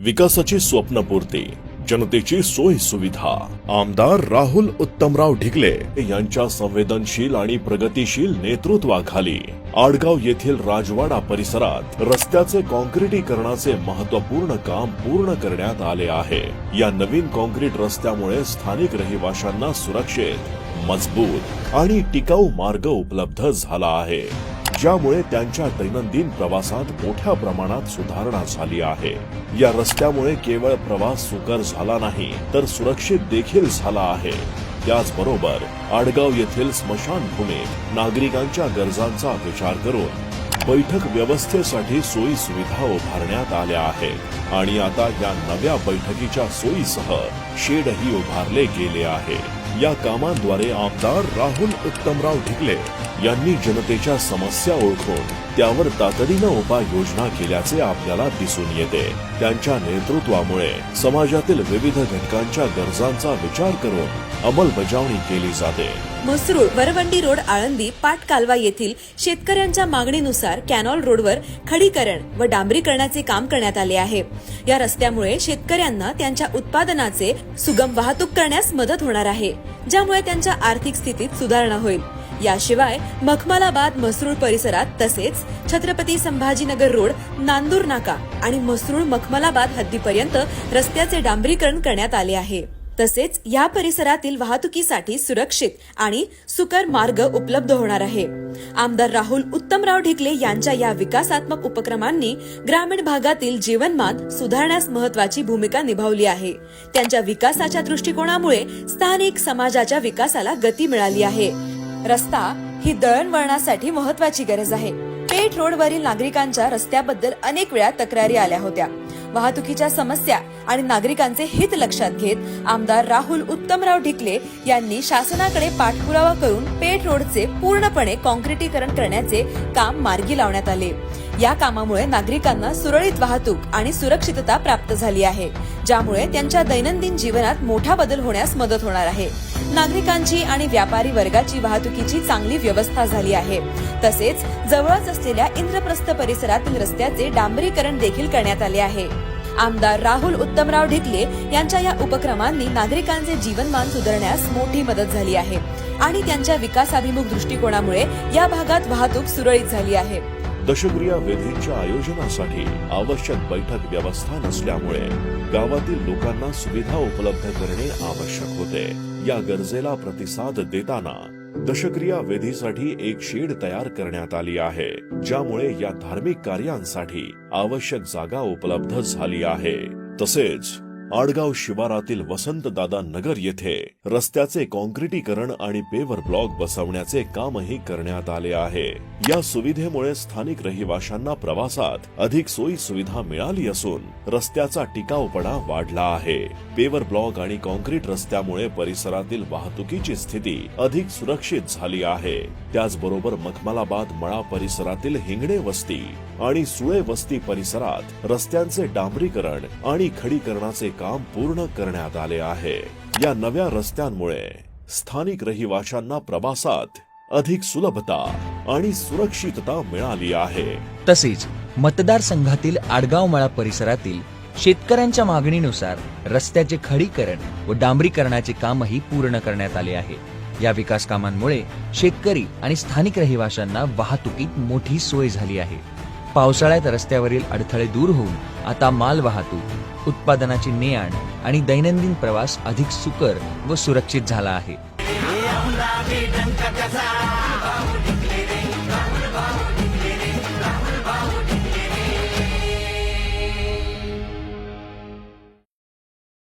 विकासाची स्वप्नपूर्ती जनतेची सोय सुविधा. आमदार राहुल उत्तमराव ढिकले यांच्या संवेदनशील आणि प्रगतीशील नेतृत्वाखाली आडगाव येथील राजवाडा परिसरात रस्त्याचे कॉन्क्रिटीकरणाचे महत्त्वपूर्ण काम पूर्ण करण्यात आले आहे. या नवीन कॉन्क्रीट रस्त्यामुळे स्थानिक रहिवाशांना सुरक्षित मजबूत आणि टिकाऊ मार्ग उपलब्ध झाला आहे. ज्यामुळे त्यांच्या दैनंदिन प्रवासात मोठ्या प्रमाणात सुधारणा झाली आहे. या रस्त्यामुळे केवळ प्रवास सुकर झाला नाही तर सुरक्षित देखील झाला आहे. त्याचबरोबर आडगाव येथील स्मशानभूमीत नागरिकांच्या गरजांचा विचार करून बैठक व्यवस्थेसाठी सोयी सुविधा उभारण्यात आल्या आहेत आणि आता या नव्या बैठकीच्या सोयीसह शेडही उभारले गेले आहे या कामांद्वारे आमदार राहुल उत्तमराव ढिकले यांनी जनतेच्या समस्या ओळखून त्यावर तातडीनं उपाययोजना केल्याचे आपल्याला दिसून येते. त्यांच्या नेतृत्वामुळे समाजातील विविध घटकांच्या गरजांचा विचार करून अंमलबजावणी केली जाते. म्हसरूळ वरवंडी रोड आळंदी पाट कालवा येथील शेतकऱ्यांच्या मागणीनुसार कॅनॉल रोडवर खडीकरण व डांबरीकरणाचे काम करण्यात आले आहे. या रस्त्यामुळे शेतकऱ्यांना त्यांच्या उत्पादनाचे सुगम वाहतूक करण्यास मदत होणार आहे. ज्यामुळे त्यांच्या आर्थिक स्थितीत सुधारणा होईल. याशिवाय मखमालाबाद मसरूळ परिसरात तसेच छत्रपती संभाजीनगर रोड नांदूर नाका आणि मसरूळ मखमलाबाद हद्दीपर्यंत रस्त्याचे डांबरीकरण करण्यात आले आहे. तसेच या परिसरातील वाहतुकीसाठी सुरक्षित आणि सुकर मार्ग उपलब्ध होणार आहे. आमदार राहुल उत्तमराव ढिकले यांच्या या विकासात्मक उपक्रमांनी ग्रामीण भागातील जीवनमान सुधारण्यास महत्वाची भूमिका निभावली आहे. त्यांच्या विकासाच्या दृष्टिकोनामुळे स्थानिक समाजाच्या विकासाला गती मिळाली आहे. रस्ता ही दळणवळणासाठी महत्वाची गरज आहे. पेठ रोडवरील नागरिकांच्या रस्त्याबद्दल अनेक वेळा तक्रारी आल्या होत्या. वाहतुकीच्या समस्या आणि नागरिकांचे हित लक्षात घेत आमदार राहुल उत्तमराव ढिकले यांनी शासनाकडे पाठपुरावा करून पेठ रोडचे पूर्णपणे कॉन्क्रिटीकरण करण्याचे काम मार्गी लावण्यात आले. या कामामुळे नागरिकांना सुरळीत वाहतूक आणि सुरक्षितता प्राप्त झाली आहे ज्यामुळे त्यांच्या दैनंदिन जीवनात मोठा बदल होण्यास मदत होणार आहे. नागरिकांची आणि व्यापारी वर्गाची वाहतुकीची चांगली व्यवस्था झाली आहे. तसेच जवळच असलेल्या इंद्रप्रस्थ परिसरातील रस्त्याचे डांबरीकरण देखील करण्यात आले आहे. आमदार राहुल उत्तमराव ढिकले यांच्या या उपक्रमांनी नागरिकांचे जीवनमान सुधारण्यास मोठी मदत झाली आहे आणि त्यांच्या विकासाभिमुख दृष्टिकोनामुळे या भागात वाहतूक सुरळीत झाली आहे. दशक्रिया विधींच्या आयोजनासाठी आवश्यक बैठक व्यवस्था नसल्यामुळे गावातील लोकांना सुविधा उपलब्ध करणे आवश्यक होते. या गरजेला प्रतिसाद देताना दशक्रिया विधीसाठी एक शेड तयार करण्यात आली आहे ज्यामुळे या धार्मिक कार्यांसाठी आवश्यक जागा उपलब्ध झाली आहे. तसेच आडगाव शिवारातील वसंतदादा नगर येथे रस्त्याचे कॉन्क्रिटीकरण आणि पेवर ब्लॉक बसवण्याचे कामही करण्यात आले आहे. या सुविधेमुळे स्थानिक रहिवाशांना प्रवासात अधिक सोयी सुविधा मिळाली असून रस्त्याचा टिकाऊपणा वाढला आहे. पेवर ब्लॉक आणि कॉन्क्रीट रस्त्यामुळे परिसरातील वाहतुकीची स्थिती अधिक सुरक्षित झाली आहे. त्याचबरोबर मखमलाबाद मळा परिसरातील हिंगणे वस्ती आणि सुळे वस्ती परिसरात रस्त्यांचे डांबरीकरण आणि खडीकरणाचे काम पूर्ण करण्यात आले आहे. या नव्या रस्त्यांमुळे स्थानिक रहिवाशांना प्रवासात अधिक सुलभता आणि सुरक्षितता मिळाली आहे. तसेच मतदारसंघातील आडगावमळा परिसरातील शेतकऱ्यांच्या मागणीनुसार रस्त्याचे खडीकरण व डांबरीकरणाचे कामही पूर्ण करण्यात आले आहे. या विकास कामांमुळे शेतकरी आणि स्थानिक रहिवाशांना वाहतुकीत मोठी सोय झाली आहे. पावसाळ्यात रस्त्यावरील अडथळे दूर होऊन आता माल वाहतूक उत्पादनाची ने आण आणि दैनंदिन प्रवास अधिक सुकर व सुरक्षित झाला आहे.